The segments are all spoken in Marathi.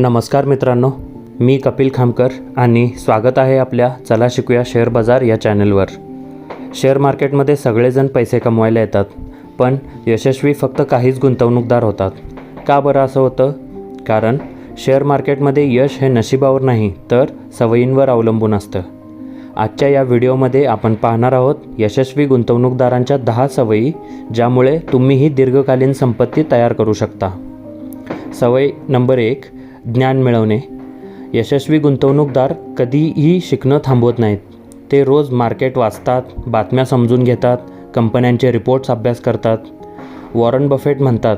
नमस्कार मित्रांनो मी कपिल खामकर आणि स्वागत आहे आपल्या चला शिकूया शेअर बाजार या चॅनलवर. शेअर मार्केटमध्ये सगळेजण पैसे कमवायला येतात पण यशस्वी फक्त काहीच गुंतवणूकदार होतात. का बरं असं होतं? कारण शेअर मार्केटमध्ये यश हे नशिबावर नाही तर सवयींवर अवलंबून असतं. आजच्या या व्हिडिओमध्ये आपण पाहणार आहोत यशस्वी गुंतवणूकदारांच्या दहा सवयी ज्यामुळे तुम्हीही दीर्घकालीन संपत्ती तयार करू शकता. सवय नंबर एक ज्ञान मिळवणे. यशस्वी गुंतवणूकदार कधीही शिकणं थांबवत नाहीत. ते रोज मार्केट वाचतात बातम्या समजून घेतात कंपन्यांचे रिपोर्ट्स अभ्यास करतात. वॉरन बफेट म्हणतात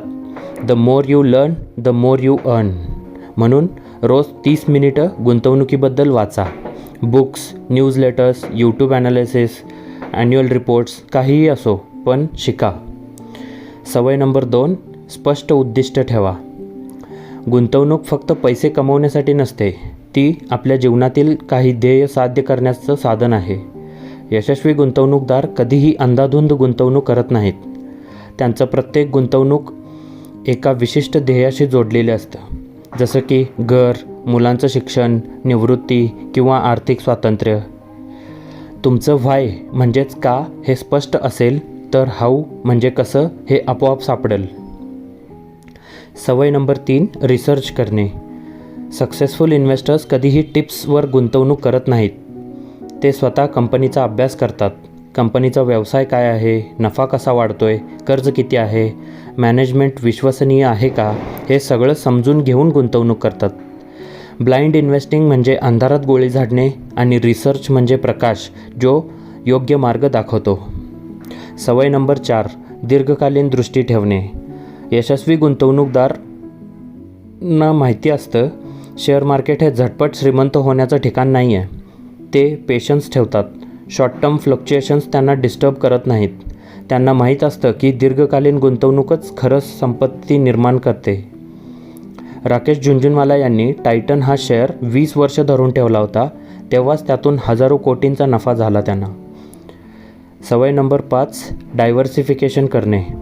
the more you learn the more you earn. म्हणून रोज तीस मिनिटं गुंतवणुकीबद्दल वाचा. Books news letters YouTube analysis annual reports काहीही असो पण शिका. सवय नंबर दोन स्पष्ट उद्दिष्ट ठेवा. गुंतवणूक फक्त पैसे कमवण्यासाठी नसते ती आपल्या जीवनातील काही ध्येय साध्य करण्याचं साधन आहे. यशस्वी गुंतवणूकदार कधीही अंधाधुंद गुंतवणूक करत नाहीत. त्यांचं प्रत्येक गुंतवणूक एका विशिष्ट ध्येयाशी जोडलेले असतं. जसं की घर मुलांचं शिक्षण निवृत्ती किंवा आर्थिक स्वातंत्र्य. तुमचं व्हाय म्हणजेच का हे स्पष्ट असेल तर हाऊ म्हणजे कसं हे आपोआप सापडेल. सवय नंबर तीन रिसर्च करणे. सक्सेसफुल इन्व्हेस्टर्स कधीही टिप्सवर गुंतवणूक करत नाहीत. ते स्वतः कंपनीचा अभ्यास करतात. कंपनीचा व्यवसाय काय आहे? नफा कसा वाढतोय? कर्ज किती आहे? मॅनेजमेंट विश्वसनीय आहे का? हे सगळं समजून घेऊन गुंतवणूक करतात. ब्लाइंड इन्व्हेस्टिंग म्हणजे अंधारात गोळी झाडणे आणि रिसर्च म्हणजे प्रकाश जो योग्य मार्ग दाखवतो. सवय नंबर चार दीर्घकालीन दृष्टी ठेवणे. यशस्वी गुंतवणूकदारांना माहिती असतं शेअर मार्केट हे झटपट श्रीमंत होण्याचं ठिकाण नाही आहे ते पेशन्स ठेवतात. शॉर्ट टर्म फ्लक्च्युएशन्स त्यांना डिस्टर्ब करत नाहीत. त्यांना माहीत असतं की दीर्घकालीन गुंतवणूकच खरंच संपत्ती निर्माण करते. राकेश झुंझुनवाला यांनी टायटन हा शेअर वीस वर्ष धरून ठेवला होता तेव्हाच त्यातून हजारो कोटींचा नफा झाला त्यांना. सवय नंबर पाच डायव्हर्सिफिकेशन करणे.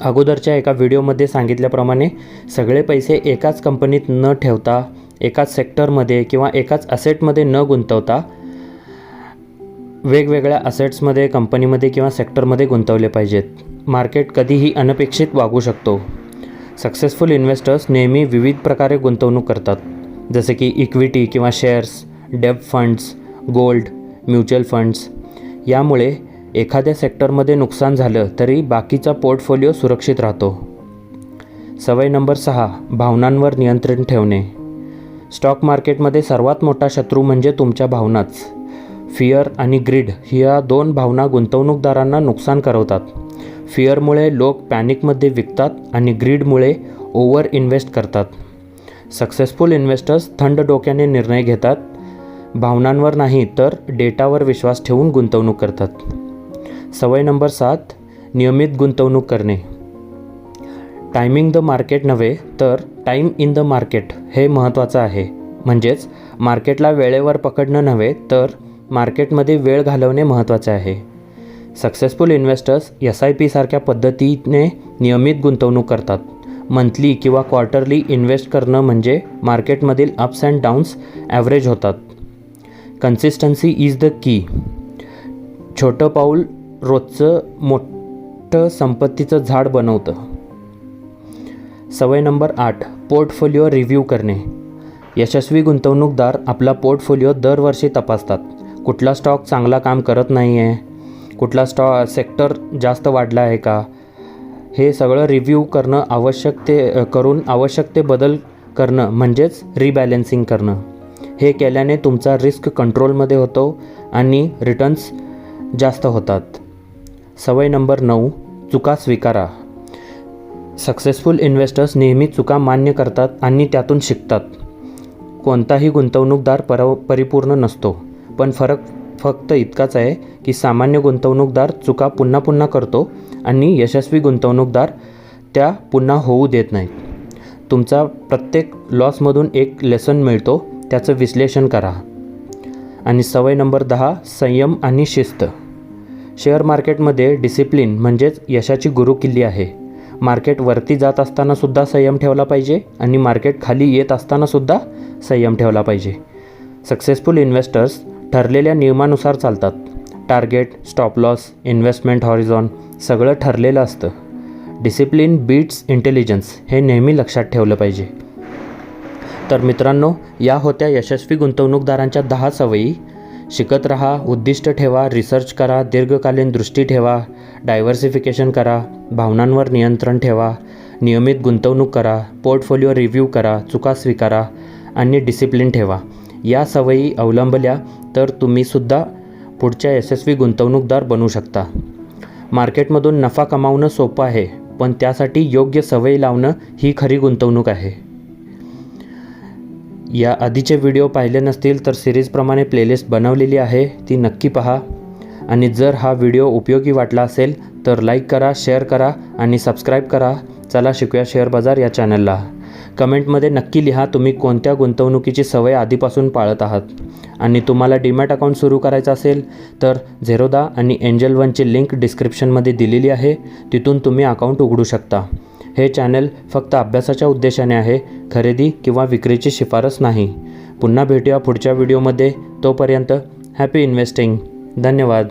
अगोदरच्या एका व्हिडिओमध्ये सांगितल्याप्रमाणे सगळे पैसे एकाच कंपनीत न ठेवता एकाच सेक्टरमध्ये किंवा एकाच असेटमध्ये न गुंतवता वेगवेगळ्या असेट्समध्ये कंपनीमध्ये किंवा सेक्टरमध्ये गुंतवले पाहिजेत. मार्केट कधीही अनपेक्षित वागू शकतो. सक्सेसफुल इन्व्हेस्टर्स नेहमी विविध प्रकारे गुंतवणूक करतात. जसे की इक्विटी किंवा shares debt funds gold mutual funds. यामुळे एखाद्या सेक्टरमध्ये नुकसान झालं तरी बाकीचा पोर्टफोलिओ सुरक्षित राहतो. सवय नंबर सहा भावनांवर नियंत्रण ठेवणे. स्टॉक मार्केटमध्ये सर्वात मोठा शत्रू म्हणजे तुमच्या भावनाच. फिअर आणि ग्रीड ह्या दोन भावना गुंतवणूकदारांना नुकसान करवतात. फिअरमुळे लोक पॅनिकमध्ये विकतात आणि ग्रीडमुळे ओव्हर इन्व्हेस्ट करतात. सक्सेसफुल इन्व्हेस्टर्स थंड डोक्याने निर्णय घेतात. भावनांवर नाही तर डेटावर विश्वास ठेवून गुंतवणूक करतात. सवय नंबर सात नियमित गुंतवणूक करणे. टायमिंग द मार्केट नव्हे तर टाईम इन द मार्केट हे महत्त्वाचं आहे. म्हणजेच मार्केटला वेळेवर पकडणं नव्हे तर मार्केटमध्ये वेळ घालवणे महत्त्वाचे आहे. सक्सेसफुल इन्व्हेस्टर्स एस आय पीसारख्या पद्धतीने नियमित गुंतवणूक करतात. मंथली किंवा क्वार्टरली इन्व्हेस्ट करणं म्हणजे मार्केटमधील अप्स अँड डाऊन्स ॲव्हरेज होतात. कन्सिस्टन्सी इज द की छोटं पाऊल रोजचं मोठं संपत्तीचं झाड बनवतं. सवय नंबर आठ पोर्टफोलिओ रिव्ह्यू करणे. यशस्वी गुंतवणूकदार आपला पोर्टफोलिओ दरवर्षी तपासतात. कुठला स्टॉक चांगला काम करत नाही आहे कुठला स्टॉ सेक्टर जास्त वाढला आहे का? हे सगळं रिव्ह्यू करणं आवश्यक ते करून आवश्यक ते बदल करणं म्हणजेच रिबॅलेन्सिंग करणं. हे केल्याने तुमचा रिस्क कंट्रोलमध्ये होतो आणि रिटर्न्स जास्त होतात. सवय नंबर नऊ चुका स्वीकारा. सक्सेसफुल इन्व्हेस्टर्स नेहमी चुका मान्य करतात आणि त्यातून शिकतात. कोणताही गुंतवणूकदार पर परिपूर्ण नसतो. पण फरक फक्त इतकाच आहे की सामान्य गुंतवणूकदार चुका पुन्हा पुन्हा करतो आणि यशस्वी गुंतवणूकदार त्या पुन्हा होऊ देत नाहीत. तुमचा प्रत्येक लॉसमधून एक लेसन मिळतो त्याचं विश्लेषण करा. आणि सवय नंबर दहा संयम आणि शिस्त. शेअर मार्केटमध्ये डिसिप्लिन म्हणजेच यशाची गुरुकिल्ली आहे. मार्केट वरती जात असतानासुद्धा संयम ठेवला पाहिजे आणि मार्केट खाली येत असतानासुद्धा संयम ठेवला पाहिजे. सक्सेसफुल इन्व्हेस्टर्स ठरलेल्या नियमानुसार चालतात. Target stop loss investment horizon सगळं ठरलेलं असतं. डिसिप्लिन बीट्स इंटेलिजन्स हे नेहमी लक्षात ठेवलं पाहिजे. तर मित्रांनो या होत्या यशस्वी गुंतवणूकदारांच्या दहा सवयी. शिकत रहा उद्दिष्ट ठेवा रिसर्च करा दीर्घकालीन दृष्टी ठेवा डायव्हर्सिफिकेशन करा भावनांवर नियंत्रण ठेवा नियमित गुंतवणूक करा पोर्टफोलिओ रिव्ह्यू करा चुका स्वीकारा आणि डिसिप्लिन ठेवा. या सवयी अवलंबल्या तर तुम्हीसुद्धा पुढच्या यशस्वी गुंतवणूकदार बनू शकता. मार्केटमधून नफा कमावणं सोपं आहे पण त्यासाठी योग्य सवयी लावणं ही खरी गुंतवणूक आहे. या आधीचे व्हिडिओ पाहिले नसतील तर सिरीजप्रमाणे प्लेलिस्ट बनवलेली आहे ती नक्की पहा. आणि जर हा व्हिडिओ उपयोगी वाटला असेल तर लाईक करा शेअर करा आणि सबस्क्राईब करा. चला शिकूया शेअर बाजार या चॅनलला कमेंटमध्ये नक्की लिहा तुम्ही कोणत्या गुंतवणुकीची सवय आधीपासून पाळत आहात. आणि तुम्हाला डीमॅट अकाउंट सुरू करायचं असेल तर झेरोदा आणि एंजल वनची लिंक डिस्क्रिप्शनमध्ये दिलेली आहे. तिथून तुम्ही अकाउंट उघडू शकता. हे चॅनल फक्त अभ्यासाच्या उद्देशाने आहे खरेदी किंवा विक्रीची शिफारस नाही. पुन्हा भेटूया पुढच्या व्हिडिओमध्ये. तोपर्यंत हॅपी इन्व्हेस्टिंग धन्यवाद.